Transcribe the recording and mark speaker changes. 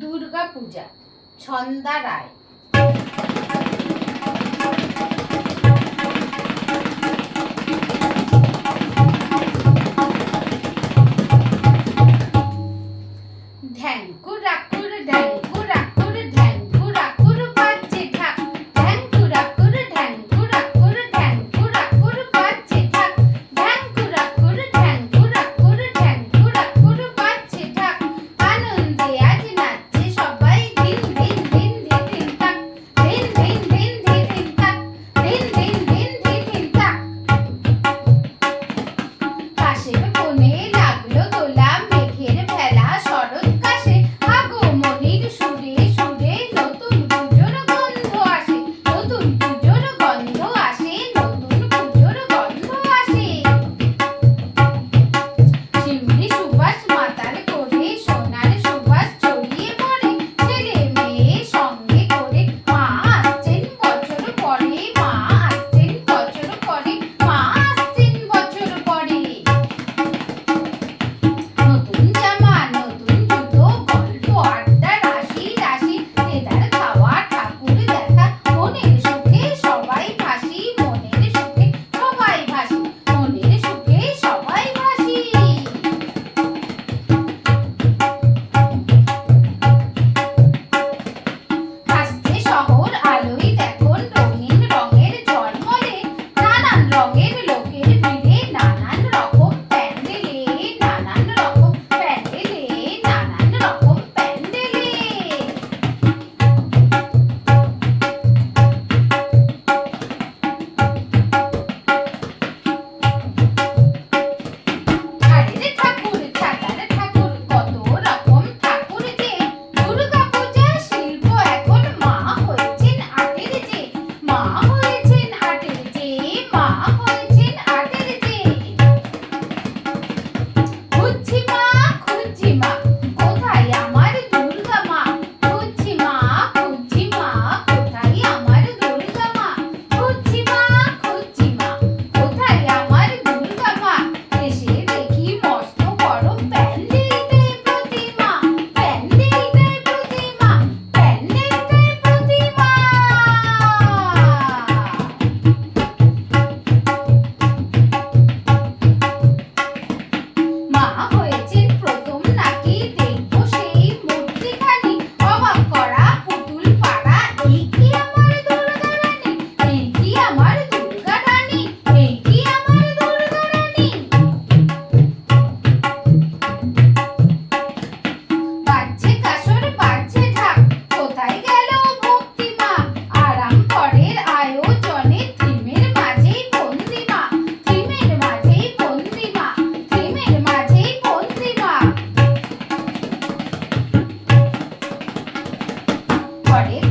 Speaker 1: দুর্গা পূজা ছন্দা রায়। ঢ্যাঙ্কু রাকুর সঙ্গে পরে